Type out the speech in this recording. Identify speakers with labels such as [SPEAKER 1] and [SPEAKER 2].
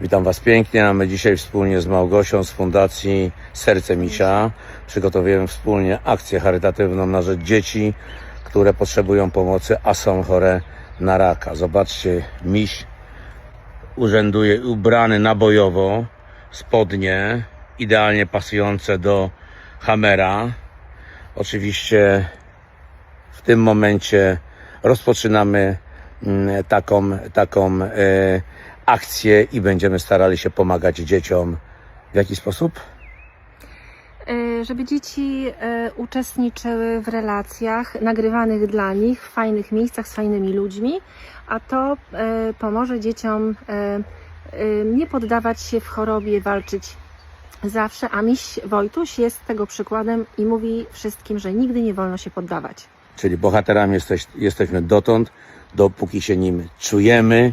[SPEAKER 1] Witam Was pięknie. My dzisiaj wspólnie z Małgosią z Fundacji Serce Misia przygotowujemy wspólnie akcję charytatywną na rzecz dzieci, które potrzebują pomocy, a są chore na raka. Zobaczcie, miś urzęduje ubrany nabojowo, spodnie idealnie pasujące do hamera. Oczywiście w tym momencie rozpoczynamy mm, taką, taką e, akcję i będziemy starali się pomagać dzieciom. W jaki sposób?
[SPEAKER 2] E, żeby dzieci e, uczestniczyły w relacjach nagrywanych dla nich w fajnych miejscach z fajnymi ludźmi, a to e, pomoże dzieciom nie poddawać się w chorobie, walczyć zawsze, a miś Wojtuś jest tego przykładem i mówi wszystkim, że nigdy nie wolno się poddawać.
[SPEAKER 1] Czyli bohaterami jesteś, jesteśmy dotąd, dopóki się nim czujemy